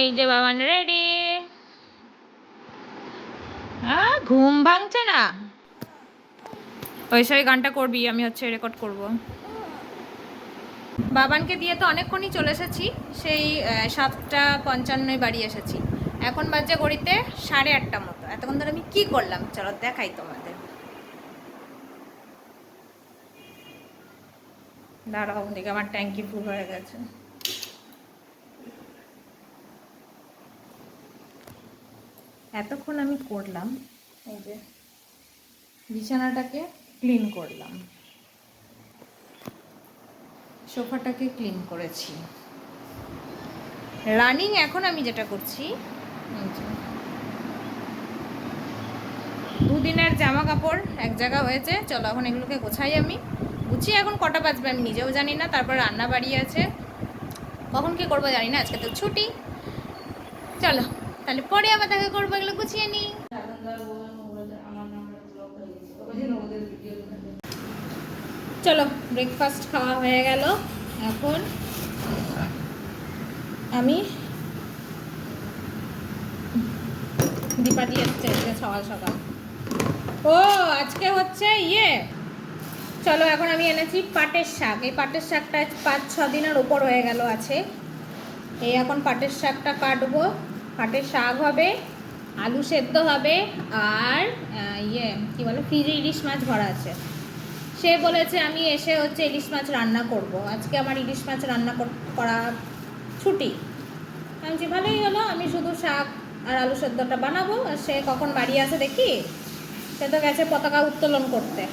এই যে বাবান রেডি ঘুম ভাঙছে না? ওই গানটা করবি, আমি হচ্ছে রেকর্ড করব। বাবানকে দিয়ে তো অনেকক্ষণই চলে এসেছি, সেই সাতটা পঞ্চান্নয় বাড়ি এসেছি। এখন বাজে গড়িতে সাড়ে আটটা মতো। এতক্ষণ ধরে আমি কি করলাম? চলো দেখাই তোমাদের। দাঁড়াও দেখে আমার ট্যাঙ্কি ফুল হয়ে গেছে। এতক্ষণ আমি করলাম, এই যে বিছানাটাকে ক্লিন করলাম। সোফাটাকে ক্লিন করেছি। রানিং এখন আমি যেটা করছি দুদিনের জামা কাপড় এক জায়গা হয়েছে, চলো এখন এগুলোকে গোছাই আমি। গুছিয়ে এখন কটা বাজবে আমি নিজেও জানি না, তারপর রান্না বাড়ি আছে। কখন কি করব জানি না, আজকে তো ছুটি। চলো। তাহলে পরে আবার দেখা করব, এগুলো গুছিয়ে নিই চলো ব্রেকফাস্ট খাওয়া হয়ে গেল। এখন আমি দীপা দিয়ে এসছে আজকে সকাল সকাল। ও, আজকে হচ্ছে ইয়ে। চলো, এখন আমি এনেছি পাটের শাক। এই পাটের শাকটা পাঁচ ছ দিনের ওপর হয়ে গেল আছে। এই এখন পাটের শাকটা কাটবো। পাটের শাক হবে, আলু সেদ্ধ হবে আর ইয়ে কি বলে, ফ্রিজে ইলিশ মাছ ভরা আছে। সে বলেছে, আমি এসে হচ্ছে ইলিশ মাছ রান্না করব। আজকে আমার ইলিশ মাছ রান্না কর- ছুটি। আমি ভালোই হলো, আমি শুধু শাক আর আলু সেদ্ধটা বানাবো, আর সে কখন বাড়ি আসে দেখি? সে তো গেছে পতাকা উত্তোলন করতে।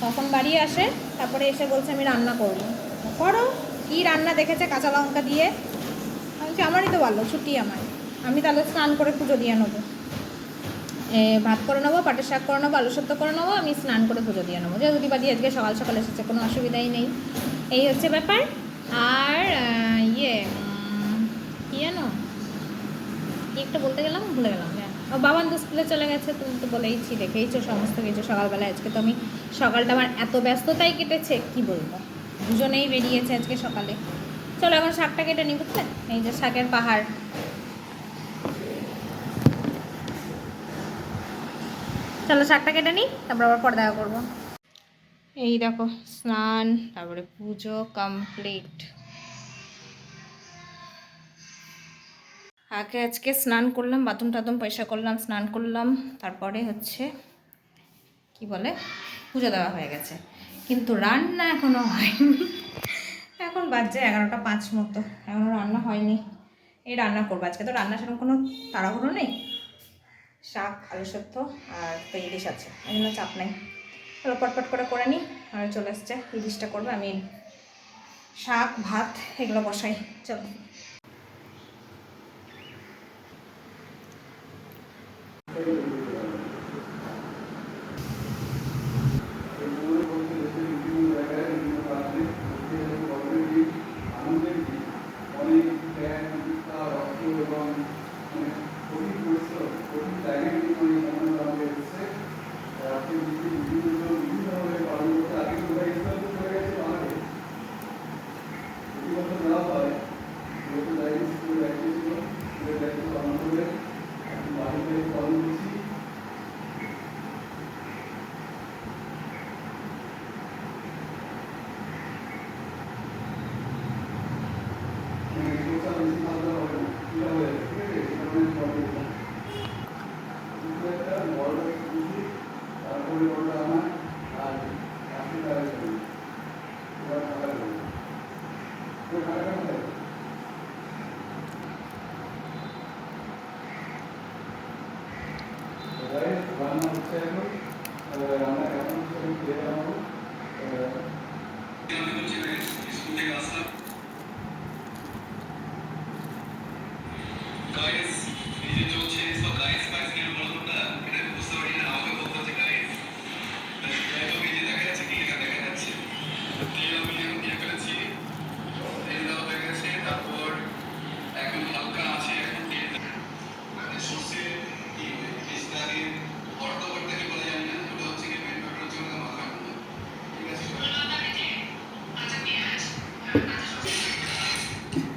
কখন বাড়ি আসে, তারপরে এসে বলছে, আমি রান্না করব। করো, কী রান্না দেখেছে কাঁচা লঙ্কা দিয়ে? আমি আমারই তো ভালো, ছুটি আমার। আমি তাহলে স্নান করে পুজো দিয়ে নেব। ভাত করে নেব, পাটের শাক করে নেব আলু সেদ্ধ করে নেব, আমি স্নান করে পুজো দিয়ে নেব। যেহেতু দিবাদি আজকে সকাল সকাল এসেছে, কোনো অসুবিধাই নেই। এই হচ্ছে ব্যাপার। আর ইয়ে কি জানো? কি একটা বলতে গেলাম? ভুলে গেলাম হ্যাঁ। বাবান তো স্কুলে চলে গেছে, তুমি তো বলেইছি, দেখেইছো সমস্ত কিছু। সকালবেলা আজকে তো আমি সকালটা আমার এত ব্যস্ততাই কেটেছে, কি বলব? দুজনেই বেরিয়েছে আজকে সকালে। চলো, এখন শাকটা কেটে নিই বুঝলে? এই যে শাকের পাহাড়। চলো শাকটা কেটে নিই, তারপর আবার পরে দেখা করব। এই দেখো, স্নান, তারপরে পুজো কমপ্লিট আগে আজকে স্নান করলাম, বাথরুম টাথরুম পয়সা করলাম, স্নান করলাম, তারপরে হচ্ছে, কি বলে, পুজো দেওয়া হয়ে গেছে। কিন্তু রান্না এখনও হয়নি। এখন বাজছে এগারোটা পাঁচ মতো, এখনও রান্না হয়নি। এই রান্না করব। আজকে তো রান্না সেরকম কোনো তাড়াহুড়ো নেই। শাক, আলু সত্য আর তো ইলিশ আছে। এগুলো চাপ নাই। তাহলে পটপট করে করে নিই। আর চলে আসছে, ইলিশটা করবে। আমি শাক, ভাত, এগুলো বসাই। চলো। গাইস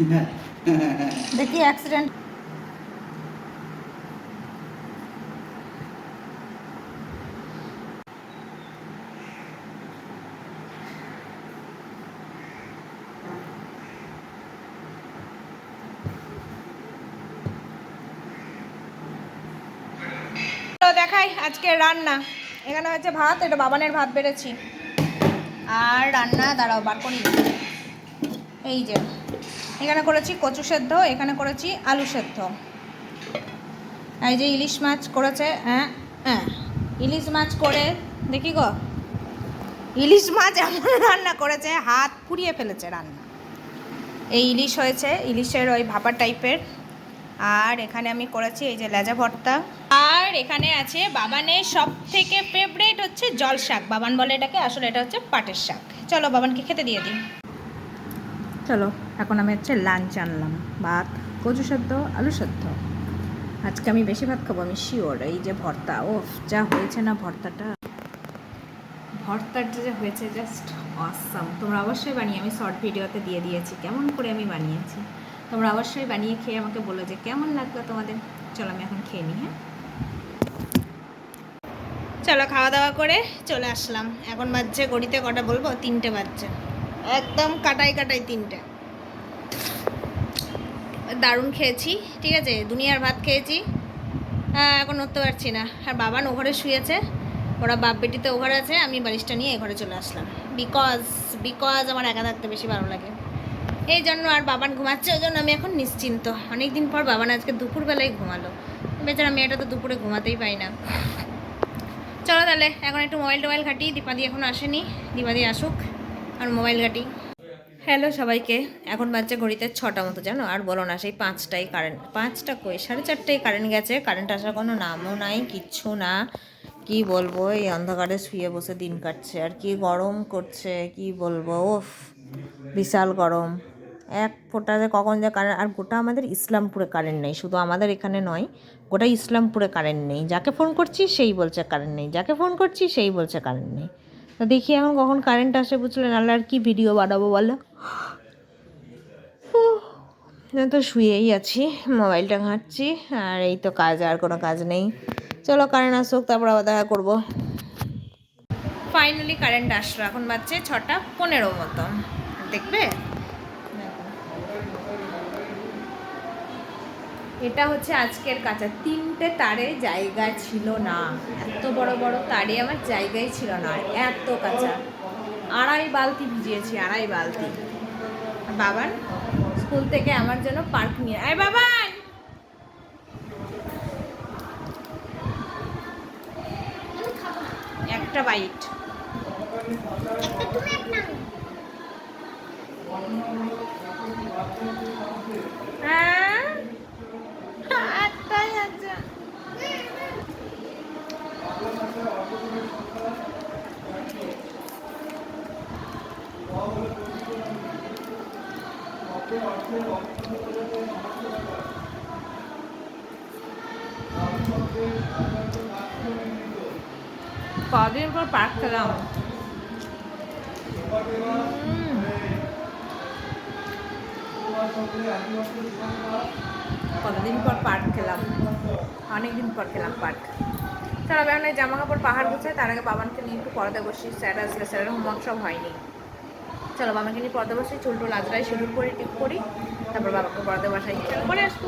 দেখি অ্যাক্সিডেন্ট দেখাই আজকে রান্না। এখানে হচ্ছে ভাত, এটা বাবানের ভাত বেড়েছি। আর রান্না, দাঁড়াও বার করি এই যে। এখানে করেছি কচু সেদ্ধ, এখানে করেছি আলু সেদ্ধ। এই যে ইলিশ মাছ করেছে হ্যাঁ হ্যাঁ। ইলিশ মাছ করে, দেখি গো। ইলিশ মাছ এমন রান্না করেছে, হাত পুড়িয়ে ফেলেছে রান্না। এই ইলিশ হয়েছে, ইলিশের ওই ভাপা টাইপের। আর এখানে আমি করেছি এই যে লেজা ভর্তা। আর এখানে আছে বাবানের সব থেকে ফেভারিট হচ্ছে জল শাক। বাবান বলে এটাকে, আসলে এটা হচ্ছে পাটের শাক। চলো বাবানকে খেতে দিয়ে দিই। চলো। এখন আমি হচ্ছে লাঞ্চ আনলাম, ভাত, কচু সেদ্ধ, আলু সেদ্ধ। আজকে আমি বেশি ভাত খাব, আমি শিওর এই যে ভর্তা ও যা হয়েছে না ভর্তাটা। ভর্তাটা যে হয়েছে জাস্ট অসাম তোমরা অবশ্যই বানিয়ে, আমি শর্ট ভিডিওতে দিয়ে দিয়েছি, কেমন করে আমি বানিয়েছি। তোমরা অবশ্যই বানিয়ে খেয়ে আমাকে বলো যে কেমন লাগল তোমাদের। চলো আমি এখন খেয়ে নিই হ্যাঁ? চলো খাওয়া দাওয়া করে চলে আসলাম। এখন বাজছে গড়িতে কটা বলব? তিনটে বাজছে। একদম কাটাই কাটাই তিনটে। দারুণ খেয়েছি, ঠিক আছে? দুনিয়ার ভাত খেয়েছি। এখন উঠতে পারছি না। আর বাবান ও ঘরে শুয়েছে, ওরা বাপ বেটিতে ও ঘরে আছে, আমি বালিশটা নিয়ে এঘরে চলে আসলাম। বিকজ বিকজ আমার একা থাকতে বেশি ভালো লাগে। এই জন্য আর বাবান ঘুমাচ্ছে, ওই জন্য আমি এখন নিশ্চিন্ত। অনেক দিন পর বাবান আজকে দুপুরবেলায় ঘুমালো। বেচারা মেয়েটা তো দুপুরে ঘুমাতেই পাই না। চলো তাহলে, এখন একটু মোবাইল টোবাইল ঘাটি, দীপাদি এখন আসেনি। দীপাদি আসুক, আর মোবাইল ঘাটি। হ্যালো সবাইকে। এখন বাচ্চা ঘড়িতে ছটা মতো, জানো? আর বলো না, সেই পাঁচটাই কারেন্ট পাঁচটা কই? সাড়ে চারটায় কারেন্ট গেছে কারেন্ট আসার কোনো নামও নাই, কিচ্ছু না। কি বলব, এই অন্ধকারে শুয়ে বসে দিন কাটছে। আর কি গরম করছে, কি বলব ওফ বিশাল গরম। এক ফোঁটা যে কখন যে কারেন্ট আর গোটা আমাদের ইসলামপুরে কারেন্ট নেই, শুধু আমাদের এখানে নয়, গোটা ইসলামপুরে কারেন্ট নেই। যাকে ফোন করছি, সেই বলছে কারেন্ট নেই। যাকে ফোন করছি, সেই বলছে কারেন্ট নেই। তো দেখি এখন কখন কারেন্ট আসে, বুঝলে? নাহলে আর কি ভিডিও বানাবো বলো? তো শুয়েই আছি, মোবাইলটা ঘাঁটছি, আর এই তো কাজ, আর কোনো কাজ নেই। চলো কারেন্ট আসুক, তারপর আবার দেখা করব। ফাইনালি কারেন্ট আসলো, এখন বাজছে ছটা পনেরো মতো। দেখবে? এটা হচ্ছে আজকের কাঁচা, তিনটে তারে জায়গা ছিল না। এত বড় বড় তারে আমার জায়গাই ছিল না এত কাঁচা। আড়াই বালতি ভিজিয়েছি, আড়াই বালতি। বাবান স্কুল থেকে আমার জন্য পার্ক নিয়ে আয় বাবান একটা বাইট। হ্যাঁ? কদিন পর পার্ক খেলাম। কতদিন পর পার্ক খেলাম? অনেকদিন পর খেলাম পার্ক। চলো আমি জামা কাপড় পাহাড় গুছাই তার আগে বাবানকে নিয়ে একটু পড়াতে বসি। স্যার আসলে, স্যারের হোমওয়ার্ক সব হয়নি। চলো বাবাকে নিয়ে পর্দা বসাই, চুল টুল আজরাই শুরু করি টিপ করি, তারপর বাবাকে পর্দা বসাই। পরে আসব।